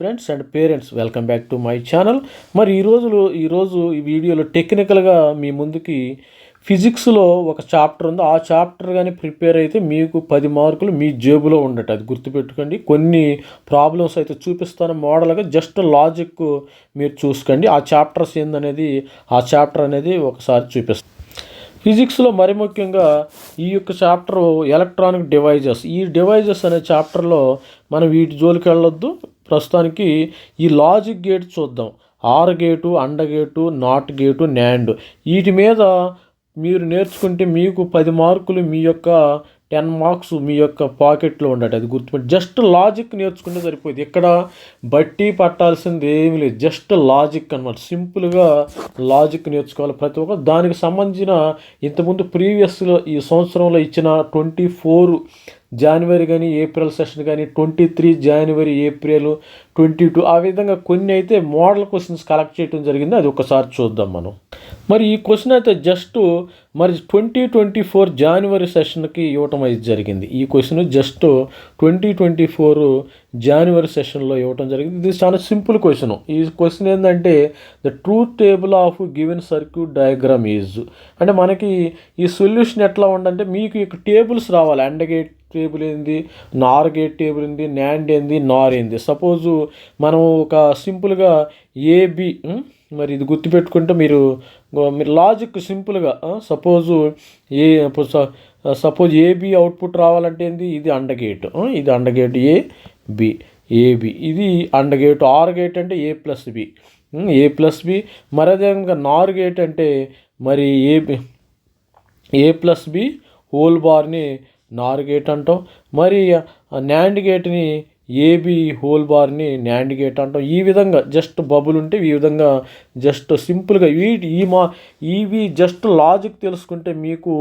Friends and parents welcome back to my channel మరి ఈ రోజులో ఈరోజు ఈ వీడియోలో టెక్నికల్గా మీ ముందుకి ఫిజిక్స్లో ఒక చాప్టర్ ఉంది. ఆ చాప్టర్ కానీ ప్రిపేర్ అయితే మీకు పది మార్కులు మీ జేబులో ఉండట. అది గుర్తుపెట్టుకోండి. కొన్ని ప్రాబ్లమ్స్ అయితే చూపిస్తాను. మోడల్గా జస్ట్ లాజిక్ మీరు చూసుకోండి. ఆ చాప్టర్స్ ఏందనేది ఆ చాప్టర్ అనేది ఒకసారి చూపిస్తాను ఫిజిక్స్లో మరి ముఖ్యంగా ఈ యొక్క చాప్టర్ ఎలక్ట్రానిక్ డివైజెస్ ఈ డివైజెస్ అనే చాప్టర్లో మనం వీటి జోలికి వెళ్ళొద్దు. ప్రస్తుతానికి ఈ లాజిక్ గేట్ చూద్దాం. Or gate and gate not gate nand. వీటి మీద మీరు నేర్చుకుంటే మీకు పది మార్కులు మీ యొక్క టెన్ మార్క్స్ మీ యొక్క పాకెట్లో ఉండట. అది గుర్తుపెట్టి. జస్ట్ లాజిక్ నేర్చుకుంటే సరిపోయింది. ఇక్కడ బట్టి పట్టాల్సింది ఏమీ లేదు. జస్ట్ లాజిక్ అనమాట సింపుల్గా లాజిక్ నేర్చుకోవాలి ప్రతి ఒక్క దానికి సంబంధించిన ఇంతకుముందు ప్రీవియస్లో ఈ సంవత్సరంలో ఇచ్చిన ట్వంటీ ఫోర్ జనవరి కానీ ఏప్రిల్ సెషన్ కానీ twenty three January April twenty two ఆ విధంగా కొన్ని అయితే మోడల్ క్వశ్చన్స్ కలెక్ట్ చేయడం జరిగింది. అది ఒకసారి చూద్దాం మనం. మరి ఈ క్వశ్చన్ అయితే జస్ట్ మరి ట్వంటీ ట్వంటీ ఫోర్ జనవరి సెషన్కి ఇవ్వటం అయితే జరిగింది. ఈ question just twenty twenty four January సెషన్లో ఇవ్వటం జరిగింది. ఇది చాలా సింపుల్ క్వశ్చన్ ఈ క్వశ్చన్ ఏంటంటే the truth table of given circuit diagram is అంటే మనకి ఈ సొల్యూషన్ ఎట్లా ఉందంటే మీకు ఇక టేబుల్స్ రావాలి. అండ్ గేట్ టేబుల్ ఏంది? నార్ గేట్ టేబుల్ ఏంది? న్యాండ్ ఏంది? నార్ ఏంది? సపోజు మనం ఒక సింపుల్గా ఏబి మరి ఇది గుర్తుపెట్టుకుంటే మీరు మీరు లాజిక్ సింపుల్గా suppose A suppose AB output రావాలంటే ఏంది? ఇది అండగేట్ ఇది AND gate A B AB ఇది అండగేట్ ఆర్ గేట్ అంటే A plus B A plus B మరి అదేవిధంగా నార్ గేట్ అంటే మరి A A plus B whole Barhni Nar gate అంటాం. మరి న్యాండ్ గేట్ని ఏబి హోల్ బార్ని న్యాండ్ గేట్ అంటాం. ఈ విధంగా జస్ట్ బబుల్ ఉంటే ఈ విధంగా జస్ట్ సింపుల్గా ఈ ఈ మా ఇవి జస్ట్ లాజిక్ తెలుసుకుంటే మీకు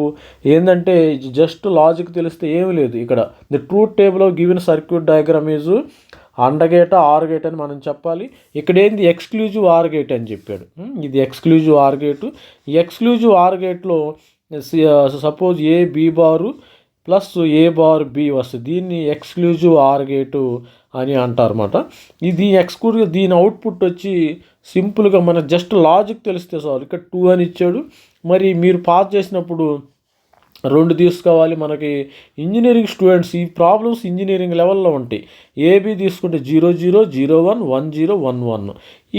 ఏంటంటే జస్ట్ లాజిక్ తెలిస్తే ఏమి లేదు ఇక్కడ. The truth table of given circuit diagram is and gate or gate అని మనం చెప్పాలి. ఇక్కడ ఏంది? ఎక్స్క్లూజివ్ ఆర్ గేట్ అని చెప్పాడు. ఇది ఎక్స్క్లూజివ్ ఆర్ గేటు. ఈ exclusive or గేట్లో suppose A B bar plus A bar B వస్తుంది దీన్ని ఎక్స్క్లూజివ్ ఆర్ గేటు అని అంటారన్నమాట. ఇది ఎక్స్క్లూజివ్ దీని అవుట్పుట్ వచ్చి సింపుల్గా మన జస్ట్ లాజిక్ తెలిస్తే సార్ ఇక్కడ టూ అని ఇచ్చాడు. మరి మీరు పాస్ చేసినప్పుడు రెండు తీసుకోవాలి. మనకి ఇంజనీరింగ్ స్టూడెంట్స్ ఈ ప్రాబ్లమ్స్ ఇంజనీరింగ్ లెవెల్లో ఉంటాయి. ఏబి తీసుకుంటే zero zero zero one one zero one one.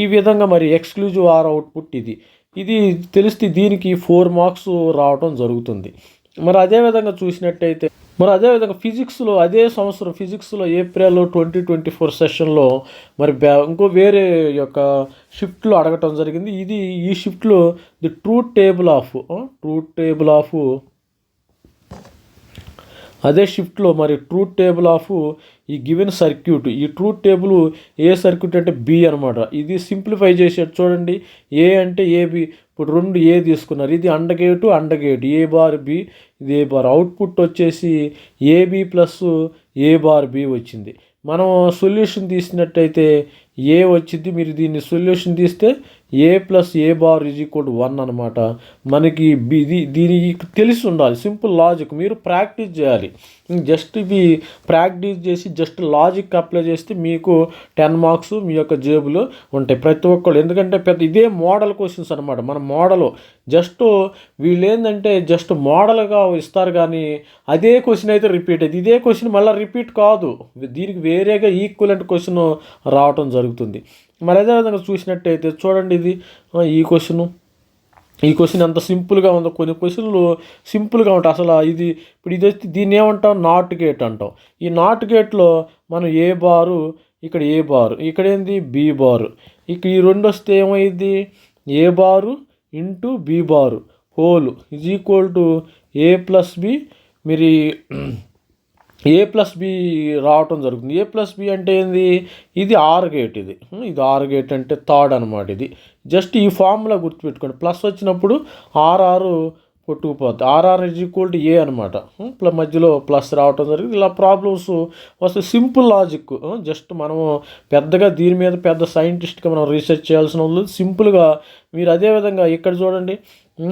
ఈ విధంగా మరి ఎక్స్క్లూజివ్ ఆర్ అవుట్పుట్ ఇది. ఇది తెలిస్తే దీనికి ఫోర్ మార్క్స్ రావడం జరుగుతుంది. మరి అదేవిధంగా చూసినట్టయితే మరి అదేవిధంగా ఫిజిక్స్లో అదే సంవత్సరం ఫిజిక్స్లో ఏప్రిల్ ట్వంటీ ట్వంటీ ఫోర్ సెషన్లో మరి బ్యా ఇంకో వేరే యొక్క షిఫ్ట్లో అడగటం జరిగింది. ఇది ఈ షిఫ్ట్లో the truth table of true table of అదే షిఫ్ట్లో మరి ట్రూత్ టేబుల్ ఆఫ్ ఈ గివెన్ సర్క్యూట్ ఈ ట్రూత్ టేబుల్ ఏ సర్క్యూట్ అంటే బి అనమాట ఇది సింప్లిఫై చేసేది చూడండి. ఏ అంటే ఏబి ఇప్పుడు రెండు ఏ తీసుకున్నారు. ఇది అండగేటు అండగేటు ఏ బార్ బి ఇది ఏ బార్. అవుట్పుట్ వచ్చేసి A B plus A bar B వచ్చింది. మనం సొల్యూషన్ తీసినట్టయితే ఏ వచ్చింది? మీరు దీన్ని సొల్యూషన్ తీస్తే A plus A bar is equal to one అనమాట మనకి ఇది దీనికి తెలిసి ఉండాలి. సింపుల్ లాజిక్ మీరు ప్రాక్టీస్ చేయాలి. జస్ట్ ఇవి ప్రాక్టీస్ చేసి జస్ట్ లాజిక్ అప్లై చేస్తే మీకు టెన్ మార్క్స్ మీ యొక్క జేబులో ఉంటాయి. ప్రతి ఒక్కళ్ళు. ఎందుకంటే పెద్ద ఇదే మోడల్ క్వశ్చన్స్ అనమాట మన మోడల్ జస్ట్ వీళ్ళు ఏంటంటే జస్ట్ మోడల్గా ఇస్తారు కానీ అదే క్వశ్చన్ అయితే రిపీట్ అయింది ఇదే క్వశ్చన్ మళ్ళీ రిపీట్ కాదు. దీనికి వేరేగా ఈక్వలెంట్ క్వశ్చన్ రావటం జరుగుతుంది. మరి అదేవిధంగా చూసినట్టయితే చూడండి ఇది ఈ క్వశ్చన్ ఈ క్వశ్చన్ ఎంత సింపుల్గా ఉందో కొన్ని క్వశ్చన్లు సింపుల్గా ఉంటాయి. అసలు ఇది ఇప్పుడు ఇది వచ్చి దీన్ని ఏమంటాం? నాట్ గేట్ అంటాం. ఈ నాట్ గేట్లో మనం ఏ బారు ఇక్కడ ఏ బారు ఇక్కడ ఏంది? B bar. ఇక్కడ ఈ రెండు వస్తే ఏమైంది? A bar into B bar. Whole is equal to A plus B. మీరు ఏ ప్లస్ బి రావటం జరుగుతుంది. ఏ ప్లస్ బి అంటే ఏంది? ఇది ఆర్ గేట్ ఇది. ఇది ఆర్ గేట్ అంటే థర్డ్ అనమాట ఇది. జస్ట్ ఈ ఫార్ములా గుర్తుపెట్టుకోండి. ప్లస్ వచ్చినప్పుడు R R కొట్టుకుపోద్ది. R R is equal to A అనమాట మధ్యలో ప్లస్ రావటం జరిగింది. ఇలా ప్రాబ్లమ్స్ వస్తే సింపుల్ లాజిక్ జస్ట్ మనము పెద్దగా దీని మీద పెద్ద సైంటిస్ట్గా మనం రీసెర్చ్ చేయాల్సిన వాళ్ళు సింపుల్గా మీరు అదేవిధంగా ఇక్కడ చూడండి.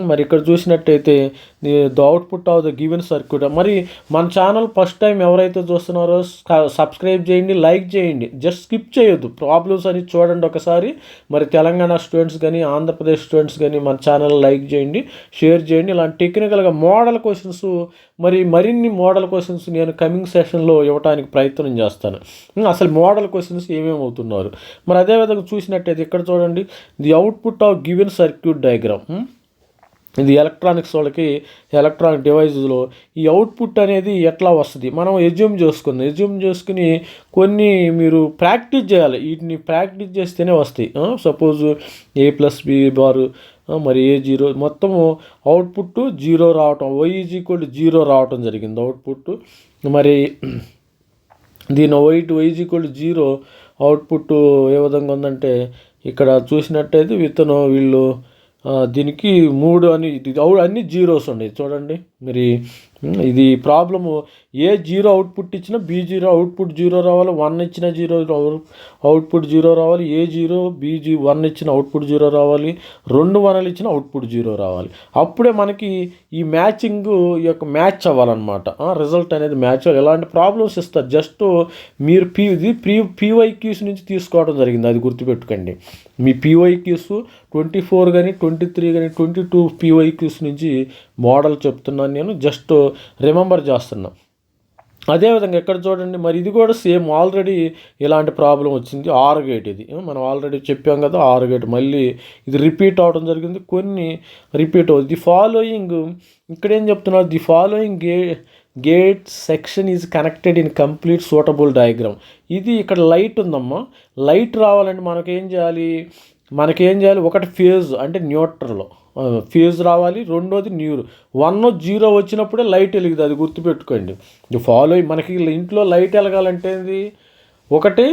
మరి ఇక్కడ చూసినట్టయితే the output of the given circuit మరి మన ఛానల్ ఫస్ట్ టైం ఎవరైతే చూస్తున్నారో సబ్స్క్రైబ్ చేయండి లైక్ చేయండి. జస్ట్ స్కిప్ చేయొద్దు. ప్రాబ్లమ్స్ అని చూడండి ఒకసారి. మరి తెలంగాణ స్టూడెంట్స్ కానీ ఆంధ్రప్రదేశ్ స్టూడెంట్స్ కానీ మన ఛానల్ లైక్ చేయండి షేర్ చేయండి. ఇలాంటి టెక్నికల్గా మోడల్ క్వశ్చన్స్ మరి మరిన్ని మోడల్ క్వశ్చన్స్ నేను కమింగ్ సెషన్లో ఇవ్వడానికి ప్రయత్నం చేస్తాను. అసలు మోడల్ క్వశ్చన్స్ ఏమేమి అవుతున్నారు? మరి అదేవిధంగా చూసినట్టయితే ఇక్కడ చూడండి the output of given circuit diagram ఇది ఎలక్ట్రానిక్స్ వాళ్ళకి ఎలక్ట్రానిక్ డివైజెస్లో ఈ అవుట్పుట్ అనేది ఎట్లా వస్తుంది? మనం ఎజ్యూమ్ చేసుకుందాం. ఎజ్యూమ్ చేసుకుని కొన్ని మీరు ప్రాక్టీస్ చేయాలి. వీటిని ప్రాక్టీస్ చేస్తేనే వస్తాయి suppose A plus B bar మరి ఏ జీరో మొత్తము అవుట్పుట్ జీరో రావటం వై ఈజ్ ఈక్వల్ జీరో రావటం జరిగింది అవుట్పుట్. మరి దీని white Y is equal zero output ఏ విధంగా ఉందంటే ఇక్కడ చూసినట్టయితే విత్తనం వీళ్ళు దీనికి మూడు అని అన్ని జీరోస్ ఉన్నాయి. చూడండి. మరి ఇది ప్రాబ్లము. ఏ జీరో అవుట్పుట్ ఇచ్చినా బి జీరో అవుట్పుట్ జీరో రావాలి వన్ ఇచ్చిన జీరో అవుట్పుట్ జీరో రావాలి ఏ జీరో బి జీ వన్ ఇచ్చిన అవుట్పుట్ జీరో రావాలి రెండు వన్లు ఇచ్చిన అవుట్పుట్ జీరో రావాలి. అప్పుడే మనకి ఈ మ్యాచింగ్ ఈ యొక్క మ్యాచ్ అవ్వాలన్నమాట. రిజల్ట్ అనేది మ్యాచ్ అవ్వాలి. ఎలాంటి ప్రాబ్లమ్స్ ఇస్తారు జస్ట్ మీరు పీ ఇది ప్రీ పీవైక్యూస్ నుంచి తీసుకోవడం జరిగింది అది గుర్తుపెట్టుకోండి. మీ పీవైక్యూస్ ట్వంటీ ఫోర్ కానీ ట్వంటీ త్రీ కానీ ట్వంటీ టూ పీవైక్యూస్ నుంచి మోడల్ చెప్తున్నాను నేను. జస్ట్ రిమెంబర్ చేస్తున్నా. అదేవిధంగా ఎక్కడ చూడండి మరి ఇది కూడా సేమ్ ఆల్రెడీ ఇలాంటి ప్రాబ్లం వచ్చింది. ఆర్ గేట్ ఇది. మనం ఆల్రెడీ చెప్పాం కదా ఆర్ గేట్ మళ్ళీ ఇది రిపీట్ అవడం జరిగింది. కొన్ని రిపీట్ అవుతుంది ది ఫాలోయింగ్ ఇక్కడ ఏం చెప్తున్నారు? The following gay gate section is connected in complete suitable diagram ఇది ఇక్కడ లైట్ ఉందమ్మా. లైట్ రావాలంటే మనకేం చేయాలి? మనకేం చేయాలి? ఒకటి ఫేజ్ అంటే న్యూట్రల్ ఫేజ్ రావాలి రెండోది న్యూర్ వన్ జీరో వచ్చినప్పుడే లైట్ వెలిగింది అది గుర్తుపెట్టుకోండి. ఇది అయ్యి మనకి ఇంట్లో లైట్ వెలగాలంటే ఒకటి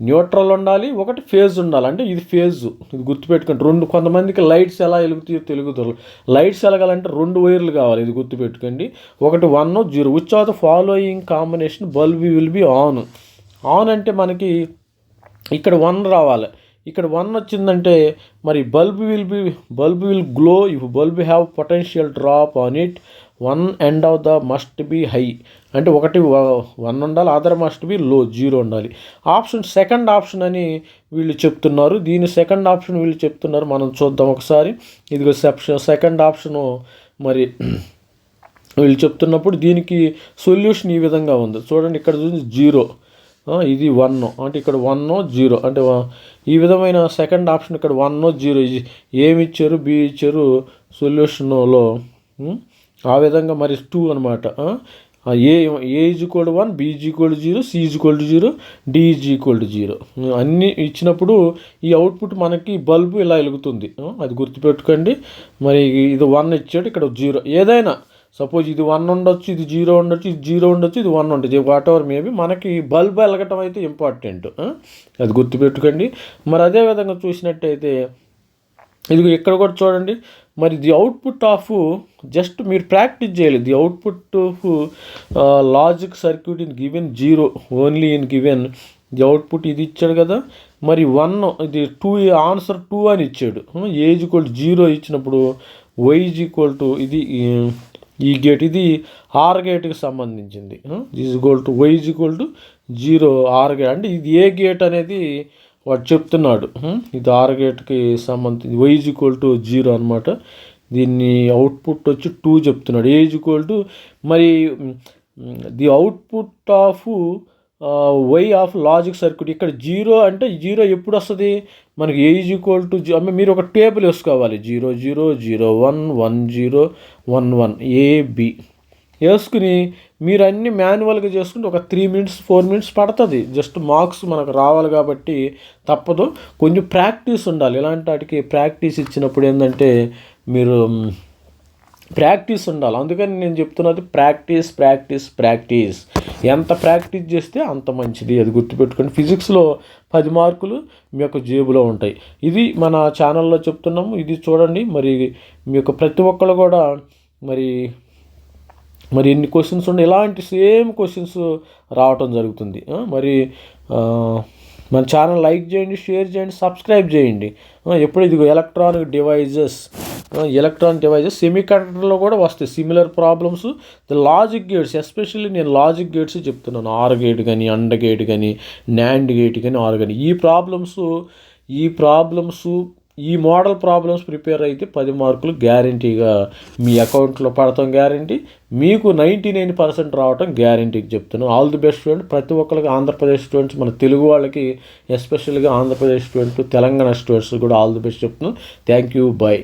న్యూట్రల్ ఉండాలి ఒకటి ఫేజ్ ఉండాలి. అంటే ఇది ఫేజ్ ఇది గుర్తుపెట్టుకోండి. రెండు కొంతమందికి లైట్స్ ఎలా వెలుగుతాయో తెలుగుతారు లైట్స్ వెలగాలంటే రెండు వైర్లు కావాలి ఇది గుర్తుపెట్టుకోండి. ఒకటి one zero which of the following combination bulb will be on on అంటే మనకి ఇక్కడ వన్ రావాలి. ఇక్కడ వన్ వచ్చిందంటే మరి bulb will be bulb will glow if bulb have potential drop on it one end of the must be high అంటే ఒకటి one ఉండాలి other must be low zero ఉండాలి. ఆప్షన్ సెకండ్ ఆప్షన్ అని వీళ్ళు చెప్తున్నారు. దీని సెకండ్ ఆప్షన్ వీళ్ళు చెప్తున్నారు. మనం చూద్దాం ఒకసారి. ఇదిగో సెప్షన్ సెకండ్ ఆప్షను మరి వీళ్ళు చెప్తున్నప్పుడు దీనికి సొల్యూషన్ ఈ విధంగా ఉంది. చూడండి ఇక్కడ చూసి జీరో ఇది వన్ అంటే ఇక్కడ వన్ జీరో అంటే ఈ విధమైన సెకండ్ ఆప్షన్ ఇక్కడ వన్ జీరో ఏమి ఇచ్చారు? బి ఇచ్చారు సొల్యూషన్లో ఆ విధంగా మరి టూ అనమాట A A is one B is zero C is zero D cold zero అన్నీ ఇచ్చినప్పుడు ఈ అవుట్పుట్ మనకి బల్బు ఇలా వెలుగుతుంది. అది గుర్తుపెట్టుకోండి. మరి ఇది వన్ ఇచ్చాడు ఇక్కడ జీరో ఏదైనా సపోజ్ ఇది వన్ ఉండొచ్చు ఇది జీరో ఉండొచ్చు ఇది జీరో ఉండొచ్చు ఇది వన్ ఉండొచ్చు. వాట్ ఎవర్ మేబీ మనకి బల్బ్ వెలగటం అయితే ఇంపార్టెంట్ అది గుర్తుపెట్టుకోండి. మరి అదే విధంగా చూసినట్టయితే ఇది ఇక్కడ కూడా చూడండి. మరి ది అవుట్పుట్ ఆఫ్ జస్ట్ మీరు ప్రాక్టీస్ చేయాలి. The output of logic circuit in given zero only in given the output ఇది ఇచ్చాడు కదా. మరి వన్ ఇది టూ ఆన్సర్ టూ అని ఇచ్చాడు. ఏజ్ ఈక్వల్ జీరో ఇచ్చినప్పుడు వైజ్ ఈక్వల్ టు ఇది ఈ- గేట్ ఇది ఆర్ గేట్కి సంబంధించింది. Is equal to Y is equal to zero or gate అంటే ఇది ఏ గేట్ అనేది వాడు చెప్తున్నాడు. Hmm? ఇది ఆర్ గేట్కి సంబంధించి Y is equal to zero అనమాట దీన్ని అవుట్పుట్ వచ్చి టూ చెప్తున్నాడు. ఏ ఈజ్ ఈక్వల్ టు మరి the output of Y of logic circuit ఇక్కడ జీరో అంటే జీరో ఎప్పుడు వస్తుంది? మనకి ఏ ఈజ్ ఈక్వల్ టు అంటే మీరు ఒక టేబుల్ వేసుకోవాలి. Zero zero zero one one zero one one A B వేసుకుని మీరు అన్ని మాన్యువల్గా చేసుకుంటే ఒక త్రీ మినిట్స్ ఫోర్ మినిట్స్ పడుతుంది. జస్ట్ మార్క్స్ మనకు రావాలి కాబట్టి తప్పదు. కొంచెం ప్రాక్టీస్ ఉండాలి. ఇలాంటి వాటికి ప్రాక్టీస్ ఇచ్చినప్పుడు ఏంటంటే మీరు ప్రాక్టీస్ ఉండాలి. అందుకని నేను చెప్తున్నది ప్రాక్టీస్ ప్రాక్టీస్ ప్రాక్టీస్ ఎంత ప్రాక్టీస్ చేస్తే అంత మంచిది. అది గుర్తుపెట్టుకోండి. ఫిజిక్స్లో పది మార్కులు మీ యొక్క జేబులో ఉంటాయి. ఇది మన ఛానల్లో చెప్తున్నాము. ఇది చూడండి. మరి మీ యొక్క ప్రతి ఒక్కరు కూడా మరి మరి ఎన్ని క్వశ్చన్స్ ఉన్నాయి ఇలాంటి సేమ్ క్వశ్చన్స్ రావటం జరుగుతుంది. మరి మన ఛానల్ లైక్ చేయండి షేర్ చేయండి సబ్స్క్రైబ్ చేయండి. ఎప్పుడు ఇది ఎలక్ట్రానిక్ డివైజెస్ ఎలక్ట్రానిక్ డివైజెస్ సెమీ కండక్టర్లో కూడా వస్తాయి similar problems. The logic gates especially నేను లాజిక్ గేట్స్ చెప్తున్నాను. ఆర్ గేట్ కానీ అండ గేట్ కానీ నాండ్ గేట్ కానీ ఆర్ కానీ. ఈ ప్రాబ్లమ్స్ ఈ ప్రాబ్లమ్స్ ఈ మోడల్ ప్రాబ్లమ్స్ ప్రిపేర్ అయితే పది మార్కులు గ్యారంటీగా మీ అకౌంట్లో పడతాం గ్యారంటీ. మీకు నైంటీ నైన్ పర్సెంట్ రావటం గ్యారంటీకి చెప్తున్నాను ఆల్ ది బెస్ట్ స్టూడెంట్. ప్రతి ఒక్కరికి ఆంధ్రప్రదేశ్ స్టూడెంట్స్ మన తెలుగు వాళ్ళకి ఎస్పెషల్గా ఆంధ్రప్రదేశ్ స్టూడెంట్ తెలంగాణ స్టూడెంట్స్ కూడా ఆల్ ది బెస్ట్ చెప్తున్నాను థ్యాంక్ యూ. బాయ్